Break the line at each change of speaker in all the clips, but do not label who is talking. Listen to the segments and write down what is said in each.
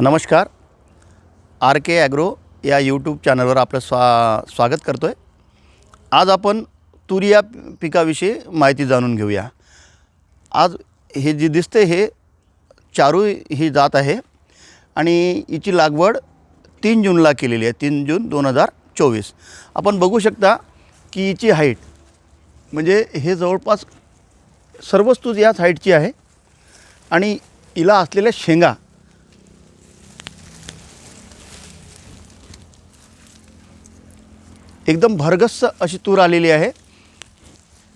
नमस्कार. R K agro या YouTube चॅनलवर आपलं स्वा स्वागत करतो आहे आज आपण तुरी या पिकाविषयी माहिती जाणून घेऊया. आज हे जे दिसते हे चारू ही जात आहे आणि हिची लागवड तीन जूनला केलेली आहे तीन जून दोन हजार चोवीस. आपण बघू शकता की हिची हाईट म्हणजे हे जवळपास सर्व वस्तू याच हाईटची आहे आणि हिला असलेल्या शेंगा एकदम भरगस्स अशी तूर आलेली आहे.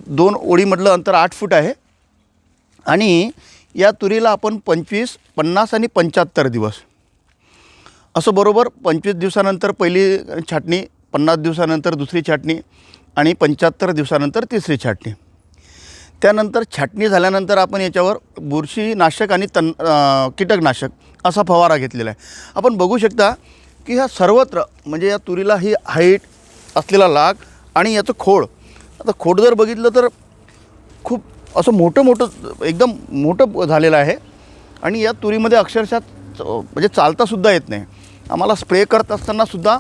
दोन ओळीमधलं अंतर आठ फूट आहे. आणि या तुरीला आपण पंचवीस पन्नास आणि पंच्याहत्तर दिवस. असं बरोबर पंचवीस दिवसानंतर पहिली छाटणी पन्नास दिवसानंतर दुसरी छाटणी आणि पंच्याहत्तर दिवसानंतर तिसरी छाटणी. त्यानंतर छाटणी झाल्यानंतर आपण याच्यावर बुरशीनाशक आणि तन कीटकनाशक असा फवारा घेतलेला आहे. आपण बघू शकता की ह्या सर्वत्र म्हणजे या तुरीला ही हाईट असलेला लाग आणि याचं खोड. आता खोड जर बघितलं तर खूप असं मोठं मोठं एकदम मोठं झालेलं आहे. आणि या तुरीमध्ये अक्षरशः च- म्हणजे चालतासुद्धा येत नाही. आम्हाला स्प्रे करत असतानासुद्धा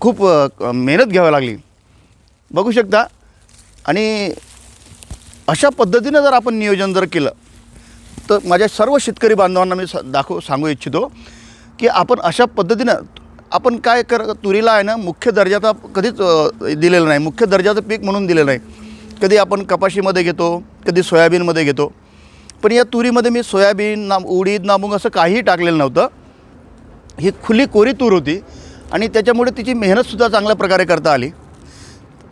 खूप मेहनत घ्यावी लागली. बघू शकता. आणि अशा पद्धतीनं जर आपण नियोजन जर केलं तर माझ्या सर्व शेतकरी बांधवांना मी सा दाखवू सांगू इच्छितो की आपण अशा पद्धतीनं आपण काय कर तुरीला आहे ना मुख्य दर्जाचा कधीच दिलेलं दिलेला नाही. मुख्य दर्जाचं पीक म्हणून दिलेलं नाही. कधी आपण कपाशीमध्ये घेतो कधी सोयाबीनमध्ये घेतो. पण या तुरीमध्ये मी सोयाबीन नाम उडीद नामुंग असं काहीही टाकलेलं नव्हतं. ही खुली कोरी तूर होती आणि त्याच्यामुळे तिची मेहनतसुद्धा चांगल्या प्रकारे करता आली.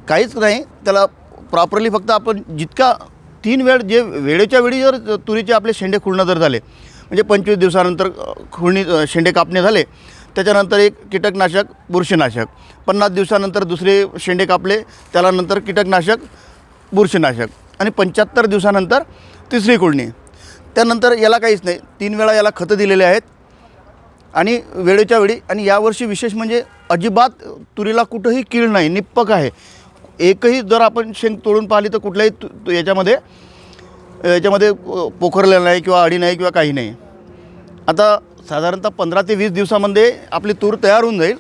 काहीच नाही त्याला प्रॉपरली फक्त आपण जितका तीन वेळ जे वेळेच्या वेळी जर तुरीचे आपले शेंडे खुळणं जर झाले म्हणजे पंचवीस दिवसानंतर खुळणी शेंडे कापणे झाले त्याच्यानंतर एक कीटकनाशक बुरशीनाशक. पन्नास दिवसानंतर दुसरे शेंडे कापले त्याला नंतर कीटकनाशक बुरशीनाशक. आणि पंच्याहत्तर दिवसानंतर तिसरी कुळणी. त्यानंतर याला काहीच नाही तीन वेळा याला खतं दिलेले आहेत. आणि वेळेच्या वेळी आणि यावर्षी विशेष म्हणजे अजिबात तुरीला कुठंही कीड नाही निप्पक आहे. एकही जर आपण शेंग तोडून पाहिली तर कुठल्याही तु याच्यामध्ये याच्यामध्ये अ, पोखरलेलं नाही किंवा अडी नाही किंवा काही नाही. आता साधारणतः पंधरा ते वीस दिवसामध्ये आपली तूर तयार होऊन जाईल.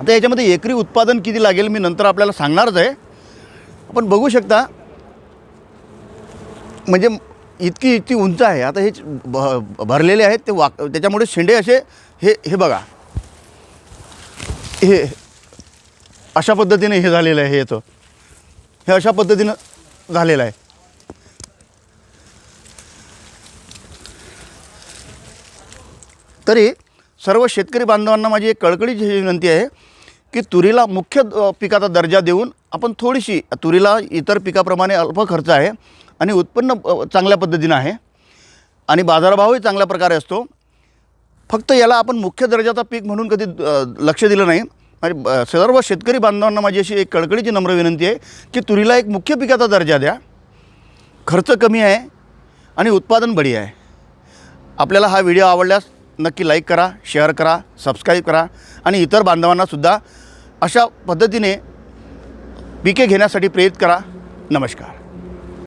आता याच्यामध्ये एकरी उत्पादन किती लागेल मी नंतर आपल्याला सांगणारच आहे. आपण बघू शकता म्हणजे इतकी इतकी उंच आहे. आता हे भ भरलेले आहेत ते वाक त्याच्यामुळे शेंडे असे हे हे बघा. हे अशा पद्धतीने हे झालेलं आहे हे याचं हे अशा पद्धतीनं झालेलं आहे. तरी सर्व शेतकरी बांधवांना माझी एक कळकळीची विनंती आहे की तुरीला मुख्य पिकाचा दर्जा देऊन आपण थोडीशी तुरीला इतर पिकाप्रमाणे अल्प खर्च आहे आणि उत्पन्न चांगल्या पद्धतीनं आहे आणि बाजारभावही चांगल्या प्रकारे असतो. फक्त याला आपण मुख्य दर्जाचा पीक म्हणून कधी लक्ष दिलं नाही. म्हणजे ब- सर्व शेतकरी बांधवांना माझी अशी एक कळकळीची नम्र विनंती आहे की तुरीला एक मुख्य पिकाचा दर्जा द्या. खर्च कमी आहे आणि उत्पादन बढी आहे. आपल्याला हा व्हिडिओ आवडल्यास नक्की लाईक करा शेअर करा सबस्क्राईब करा आणि इतर बांधवांनासुद्धा अशा पद्धतीने पिके घेण्यासाठी प्रेरित करा. नमस्कार.